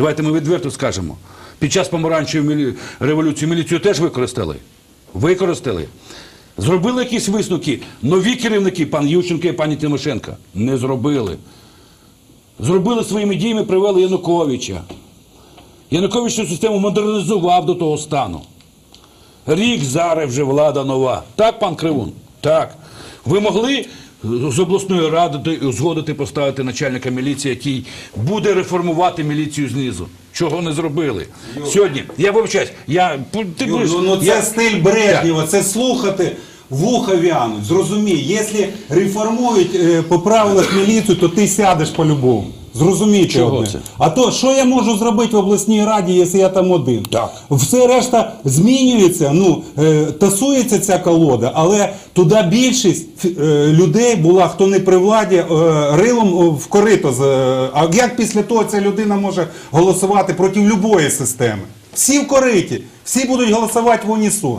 Давайте ми відверто скажемо. Під час помаранчевої революції міліцію теж використали. Використали. Зробили якісь висновки. Нові керівники, пан Ющенко і пані Тимошенко, не зробили. Зробили своїми діями, привели Януковича. Янукович цю систему модернізував до того стану. Рік зараз вже влада нова. Так, пан Кривун? Так. Ви могли з обласної ради узгодити поставити начальника міліції, який буде реформувати міліцію знизу. Чого не зробили? Сьогодні, я вибачаюсь, я ти Йо, будеш- ну, ну це я- стиль Брежнєва, це слухати. Вуха вянуть, зрозумій, якщо реформують е, по правилах міліцію, то ти сядеш по-любому. Зрозумійте Чого одне. це? А то що я можу зробити в обласній раді, якщо я там один? Так. Все решта змінюється, ну е, тасується ця колода, але туди більшість е, людей була, хто не при владі, е, рилом о, в корито. з- е, А як після того ця людина може голосувати проти будь-якої системи? Всі в кориті, всі будуть голосувати в унісон.